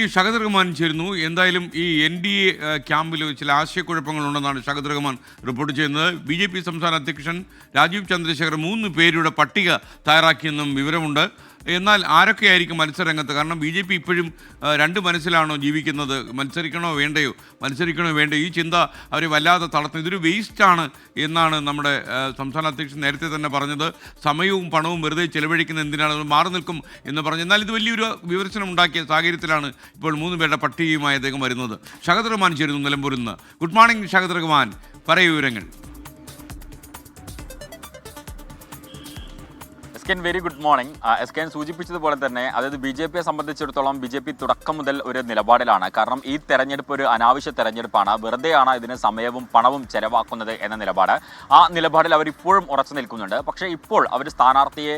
ഈ ഷഹദ് റഹ്മാൻ ചേരുന്നു. എന്തായാലും ഈ എൻ ഡി എ ക്യാമ്പിൽ ചില ആശയക്കുഴപ്പങ്ങളുണ്ടെന്നാണ് ഷഹദ് റഹ്മാൻ റിപ്പോർട്ട് ചെയ്യുന്നത്. ബി ജെ പി സംസ്ഥാന അധ്യക്ഷൻ രാജീവ് ചന്ദ്രശേഖർ മൂന്ന് പേരുടെ പട്ടിക തയ്യാറാക്കിയെന്നും വിവരമുണ്ട്. എന്നാൽ ആരൊക്കെയായിരിക്കും മത്സരരംഗത്ത്? കാരണം ബി ജെ പി ഇപ്പോഴും രണ്ട് മനസ്സിലാണോ ജീവിക്കുന്നത്? മത്സരിക്കണോ വേണ്ടയോ? മത്സരിക്കണോ വേണ്ടയോ? ഈ ചിന്ത അവർ വല്ലാതെ തളർത്തുന്നു. ഇതൊരു വേസ്റ്റാണ് എന്നാണ് നമ്മുടെ സംസ്ഥാന അധ്യക്ഷൻ നേരത്തെ തന്നെ പറഞ്ഞത്. സമയവും പണവും വെറുതെ ചെലവഴിക്കുന്ന എന്തിനാണ്? അത് മാറി നിൽക്കും എന്ന് പറഞ്ഞു. എന്നാൽ ഇത് വലിയൊരു വിമർശനം ഉണ്ടാക്കിയ സാഹചര്യത്തിലാണ് ഇപ്പോൾ മൂന്ന് പേരുടെ പട്ടികയുമായി അദ്ദേഹം വരുന്നത്. ഷഹദ് റഹ്മാൻ ചേരുന്നു നിലമ്പൂരിൽ നിന്ന്. Good morning Shahad Rahman. പറയൂ വിവരങ്ങൾ. Ken very good morning S Ken സൂചിപ്പിച്ചതുപോലെ തന്നെ അതായത് ബി ജെ പിയെ സംബന്ധിച്ചിടത്തോളം ബി ജെ പി തുടക്കം മുതൽ ഒരു നിലപാടിലാണ്. കാരണം ഈ തെരഞ്ഞെടുപ്പ് ഒരു അനാവശ്യ തെരഞ്ഞെടുപ്പാണ്. വെറുതെയാണ് ഇതിന് സമയവും പണവും ചെലവാക്കുന്നത് എന്ന നിലപാട്. ആ നിലപാടിൽ അവർ ഇപ്പോഴും ഉറച്ചു നിൽക്കുന്നുണ്ട്. പക്ഷേ ഇപ്പോൾ അവർ സ്ഥാനാർത്ഥിയെ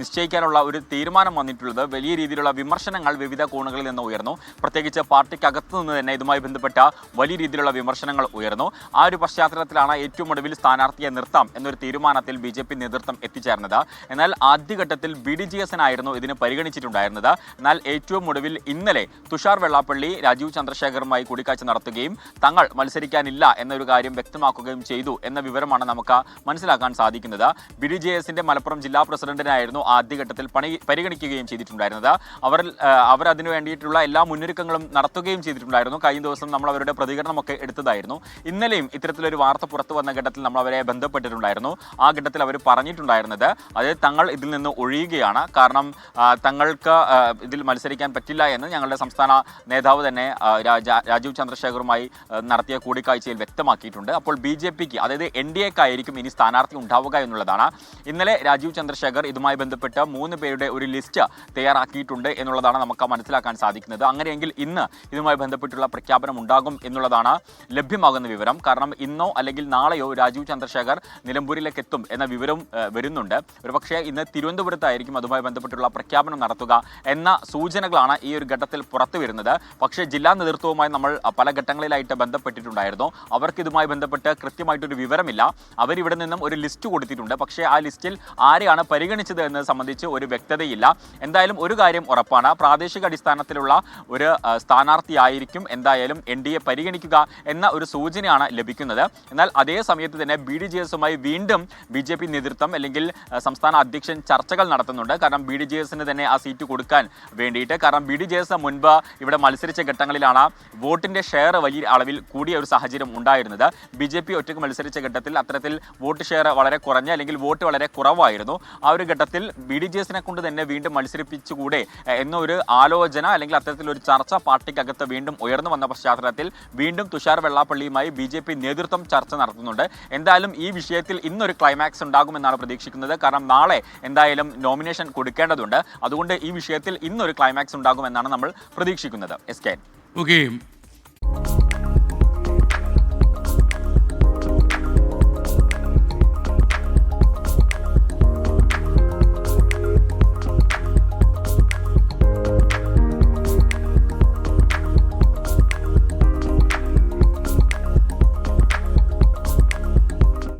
നിശ്ചയിക്കാനുള്ള ഒരു തീരുമാനം വന്നിട്ടുള്ളത് വലിയ രീതിയിലുള്ള വിമർശനങ്ങൾ വിവിധ കോണുകളിൽ നിന്ന് ഉയർന്നു. പ്രത്യേകിച്ച് പാർട്ടിക്കകത്തു നിന്ന് തന്നെ ഇതുമായി ബന്ധപ്പെട്ട വലിയ രീതിയിലുള്ള വിമർശനങ്ങൾ ഉയർന്നു. ആ ഒരു പശ്ചാത്തലത്തിലാണ് ഏറ്റവും ഒടുവിൽ സ്ഥാനാർത്ഥിയെ നിർത്താം എന്നൊരു തീരുമാനത്തിൽ ബി നേതൃത്വം എത്തിച്ചേർന്നത്. എന്നാൽ ആദ്യഘട്ടത്തിൽ ബി ഡി ജി എസിനായിരുന്നു ഇതിന് പരിഗണിച്ചിട്ടുണ്ടായിരുന്നത്. എന്നാൽ ഏറ്റവും ഒടുവിൽ ഇന്നലെ തുഷാർ വെള്ളാപ്പള്ളി രാജീവ് ചന്ദ്രശേഖറുമായി കൂടിക്കാഴ്ച നടത്തുകയും തങ്ങൾ മത്സരിക്കാനില്ല എന്നൊരു കാര്യം വ്യക്തമാക്കുകയും ചെയ്തു എന്ന വിവരമാണ് നമുക്ക് മനസ്സിലാക്കാൻ സാധിക്കുന്നത്. ബി ഡി ജെ എസിന്റെ മലപ്പുറം ജില്ലാ പ്രസിഡന്റിനായിരുന്നു ആദ്യഘട്ടത്തിൽ പണി പരിഗണിക്കുകയും ചെയ്തിട്ടുണ്ടായിരുന്നത്. അവർ അവർ അതിനു വേണ്ടിയിട്ടുള്ള എല്ലാ മുന്നൊരുക്കങ്ങളും നടത്തുകയും ചെയ്തിട്ടുണ്ടായിരുന്നു. കഴിഞ്ഞ ദിവസം നമ്മൾ അവരുടെ പ്രതികരണമൊക്കെ എടുത്തതായിരുന്നു. ഇന്നലെയും ഇത്തരത്തിലൊരു വാർത്ത പുറത്തു വന്ന ഘട്ടത്തിൽ നമ്മൾ അവരെ ബന്ധപ്പെട്ടിട്ടുണ്ടായിരുന്നു. ആ ഘട്ടത്തിൽ അവർ പറഞ്ഞിട്ടുണ്ടായിരുന്നത് അതായത് തങ്ങൾ ഇതിൽ നിന്ന് ഒഴിയുകയാണ്. കാരണം തങ്ങൾക്ക് ഇതിൽ മത്സരിക്കാൻ പറ്റില്ല എന്ന് ഞങ്ങളുടെ സംസ്ഥാന നേതാവ് തന്നെ രാജീവ് ചന്ദ്രശേഖറുമായി നടത്തിയ കൂടിക്കാഴ്ചയിൽ വ്യക്തമാക്കിയിട്ടുണ്ട്. അപ്പോൾ ബി ജെ പിക്ക് അതായത് എൻ ഡി എക്കായിരിക്കും ഇനി സ്ഥാനാർത്ഥി ഉണ്ടാവുക എന്നുള്ളതാണ്. ഇന്നലെ രാജീവ് ചന്ദ്രശേഖർ ഇതുമായി ബന്ധപ്പെട്ട് മൂന്ന് പേരുടെ ഒരു ലിസ്റ്റ് തയ്യാറാക്കിയിട്ടുണ്ട് എന്നുള്ളതാണ് നമുക്ക് മനസ്സിലാക്കാൻ സാധിക്കുന്നത്. അങ്ങനെയെങ്കിൽ ഇന്ന് ഇതുമായി ബന്ധപ്പെട്ടുള്ള പ്രഖ്യാപനം ഉണ്ടാകും എന്നുള്ളതാണ് ലഭ്യമാകുന്ന വിവരം. കാരണം ഇന്നോ അല്ലെങ്കിൽ നാളെയോ രാജീവ് ചന്ദ്രശേഖർ നിലമ്പൂരിലേക്ക് എത്തും എന്ന വിവരം വരുന്നുണ്ട്. ഒരുപക്ഷേ ഇന്ന് തിരുവനന്തപുരത്തായിരിക്കും അതുമായി ബന്ധപ്പെട്ടുള്ള പ്രഖ്യാപനം നടത്തുക എന്ന സൂചനകളാണ് ഈ ഒരു ഘട്ടത്തിൽ പുറത്തു വരുന്നത്. പക്ഷേ ജില്ലാ നേതൃത്വവുമായി നമ്മൾ പല ഘട്ടങ്ങളിലായിട്ട് ബന്ധപ്പെട്ടിട്ടുണ്ടായിരുന്നു. അവർക്ക് ഇതുമായി ബന്ധപ്പെട്ട് കൃത്യമായിട്ടൊരു വിവരമില്ല. അവരിവിടെ നിന്നും ഒരു ലിസ്റ്റ് കൊടുത്തിട്ടുണ്ട്. പക്ഷേ ആ ലിസ്റ്റിൽ ആരെയാണ് പരിഗണിച്ചത് എന്നത് സംബന്ധിച്ച് ഒരു വ്യക്തതയില്ല. എന്തായാലും ഒരു കാര്യം ഉറപ്പാണ്. പ്രാദേശിക അടിസ്ഥാനത്തിലുള്ള ഒരു സ്ഥാനാർത്ഥിയായിരിക്കും എന്തായാലും എൻ ഡി എ പരിഗണിക്കുക എന്ന ഒരു സൂചനയാണ് ലഭിക്കുന്നത്. എന്നാൽ അതേ സമയത്ത് തന്നെ ബി ഡി ജി എസുമായി വീണ്ടും ബി ജെ പി നേതൃത്വം അല്ലെങ്കിൽ ആ, സംസ്ഥാന അധ്യക്ഷൻ ചർച്ചകൾ നടത്തുന്നുണ്ട്. കാരണം ബി ഡി ജെ എസിന് തന്നെ ആ സീറ്റ് കൊടുക്കാൻ വേണ്ടിയിട്ട്. കാരണം ബി ഡി ജെ എസ് മുൻപ് ഇവിടെ മത്സരിച്ച ഘട്ടങ്ങളിലാണ് വോട്ടിന്റെ ഷെയർ വലിയ അളവിൽ കൂടിയ ഒരു സാഹചര്യം ഉണ്ടായിരുന്നത്. ബി ജെ പി ഒറ്റയ്ക്ക് മത്സരിച്ച ഘട്ടത്തിൽ അത്തരത്തിൽ വോട്ട് ഷെയർ വളരെ കുറഞ്ഞ അല്ലെങ്കിൽ വോട്ട് വളരെ കുറവായിരുന്നു. ആ ഒരു ഘട്ടത്തിൽ ബി ഡി ജെ എസിനെ കൊണ്ട് തന്നെ വീണ്ടും മത്സരിപ്പിച്ചുകൂടെ എന്നൊരു ആലോചന അല്ലെങ്കിൽ അത്തരത്തിലൊരു ചർച്ച പാർട്ടിക്കകത്ത് വീണ്ടും ഉയർന്നു വന്ന പശ്ചാത്തലത്തിൽ വീണ്ടും തുഷാർ വെള്ളാപ്പള്ളിയുമായി ബി ജെ പി നേതൃത്വം ചർച്ച നടത്തുന്നുണ്ട്. എന്തായാലും ഈ വിഷയത്തിൽ ഇന്നൊരു ക്ലൈമാക്സ് ഉണ്ടാകുമെന്നാണ് പ്രതീക്ഷിക്കുന്നത്. കാരണം നാളെ എന്തായാലും നോമിനേഷൻ കൊടുക്കേണ്ടതുണ്ട്. അതുകൊണ്ട് ഈ വിഷയത്തിൽ ഇന്നൊരു ക്ലൈമാക്സ് ഉണ്ടാകുമെന്നാണ് നമ്മൾ പ്രതീക്ഷിക്കുന്നത്. S K